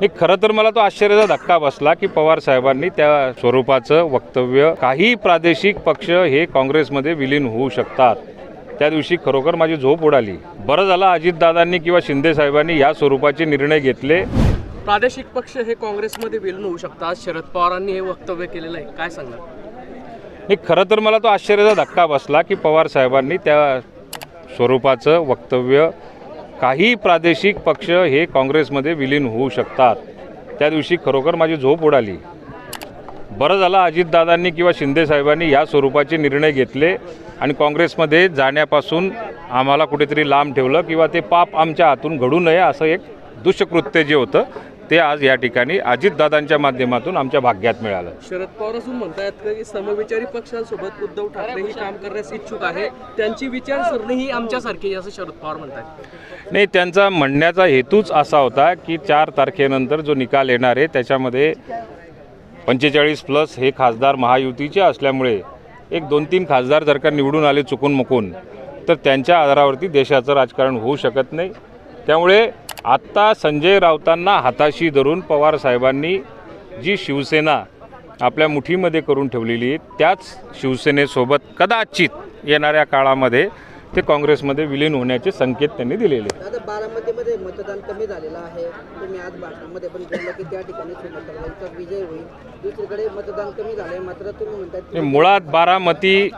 नाही खरं तर मला तो आश्चर्याचा धक्का बसला की पवार साहेबांनी त्या स्वरूपाचं वक्तव्य काही प्रादेशिक पक्ष हे काँग्रेसमध्ये विलीन होऊ शकतात. त्या दिवशी खरोखर माझी झोप उडाली. बरं झालं अजितदादांनी किंवा शिंदे साहेबांनी या स्वरूपाचे निर्णय घेतले. प्रादेशिक पक्ष हे काँग्रेसमध्ये विलीन होऊ शकतात. शरद पवारांनी हे वक्तव्य केलेलं आहे. काय सांगणार नाही खरं तर मला तो आश्चर्याचा धक्का बसला की पवार साहेबांनी त्या स्वरूपाचं वक्तव्य काही प्रादेशिक पक्ष हे काँग्रेसमध्ये विलीन होऊ शकतात. त्या दिवशी खरोखर माझी झोप उडाली. बरं झालं अजितदादांनी किंवा शिंदे साहेबांनी या स्वरूपाचे निर्णय घेतले आणि काँग्रेसमध्ये जाण्यापासून आम्हाला कुठेतरी लांब ठेवलं किंवा ते पाप आमच्या हातून घडू नये असं एक दुष्कृत्य जे होतं ते आज या ठिकाणी अजितदादांच्या माध्यमातून आमच्या भाग्यात मिळालं. शरद पवार असून म्हणतायत की समविचारी पक्षांसोबत उद्धव ठाकरे ही काम करण्यास इच्छुक आहे. त्यांची विचारसरणी ही आमच्यासारखी असं शरद पवार म्हणतात नाही त्यांचा म्हणण्याचा हेतूच असा होता की चार तारखेनंतर जो निकाल येणार आहे त्याच्यामध्ये पंचेचाळीस प्लस हे खासदार महायुतीचे असल्यामुळे एक दोन तीन खासदार जर का निवडून आले चुकून मुकून तर त्यांच्या आधारावरती देशाचं राजकारण होऊ शकत नाही. त्यामुळे आत्ता संजय राऊतांना हाताशी धरून पवार साहेबांनी जी शिवसेना आपल्या मुठीमध्ये करून ठेवलेली आहे त्याच शिवसेनेसोबत कदाचित येणाऱ्या काळामध्ये ते काँग्रेसमध्ये विलीन होण्याचे संकेत त्यांनी दिलेले. आता बारामतीमध्ये मतदान कमी झालेलं आहे. तुम्ही आज भाषणामध्ये पण बोलला की त्या ठिकाणी विजय होईल. दुसरीकडे मतदान कमी मात्र तुम्ही म्हणतात मुळात बारामती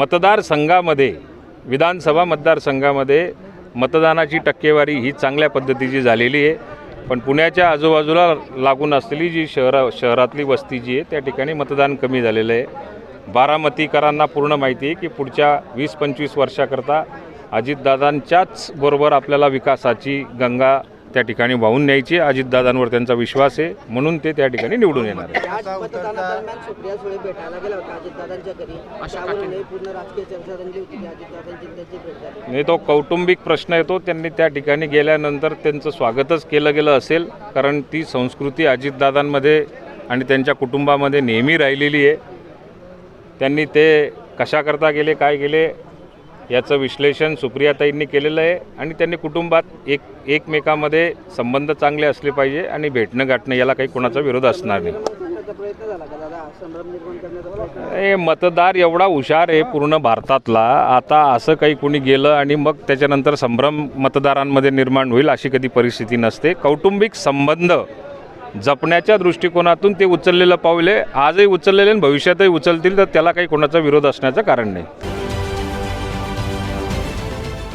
मतदारसंघामध्ये विधानसभा मतदारसंघामध्ये मतदानाची टक्केवारी ही चांगल्या पद्धतीची झालेली आहे. पण पुण्याच्या आजूबाजूला लागून असलेली जी शहरा शहरातली वस्ती जी आहे त्या ठिकाणी मतदान कमी झालेलं आहे. बारामतीकरांना पूर्ण माहिती आहे की पुढच्या वीस पंचवीस वर्षाकरता अजितदादांच्याच बरोबर आपल्याला विकासाची गंगा त्या ठिकाणी वाहून न्यायची. अजितदादांवर त्यांचा विश्वास आहे. म्हणून ते त्या ठिकाणी निवडून येणार आहे. आज मतदानादरम्यान सुप्रिया सुळे भेटायला गेला होता अजितदादांच्या घरी. त्यावरून पूर्ण राजकीय चर्चा रंगली होती की अजितदादांची त्यांची भेट झाली. नाही तो कौटुंबिक प्रश्न येतो. त्यांनी त्या ठिकाणी गेल्यानंतर त्यांचं स्वागतच केलं गेलं असेल. कारण ती संस्कृती अजितदादांमध्ये आणि त्यांच्या कुटुंबामध्ये नेहमी राहिलेली आहे. त्यांनी ते कशाकरता गेले काय गेले याचं विश्लेषण सुप्रियाताईंनी केलेलं आहे आणि त्यांनी कुटुंबात एक एकमेकामध्ये संबंध चांगले असले पाहिजे आणि भेटणं गाठणं याला काही कोणाचा विरोध असणार नाही. हे मतदार एवढा हुशार आहे पूर्ण भारतातला. आता असं काही कुणी गेलं आणि मग त्याच्यानंतर संभ्रम मतदारांमध्ये निर्माण होईल अशी कधी परिस्थिती नसते. कौटुंबिक संबंध जपण्याच्या दृष्टिकोनातून ते उचललेलं पाऊल आहे. आजही उचललेले आणि भविष्यातही उचलतील तर त्याला काही कोणाचा विरोध असण्याचं कारण नाही.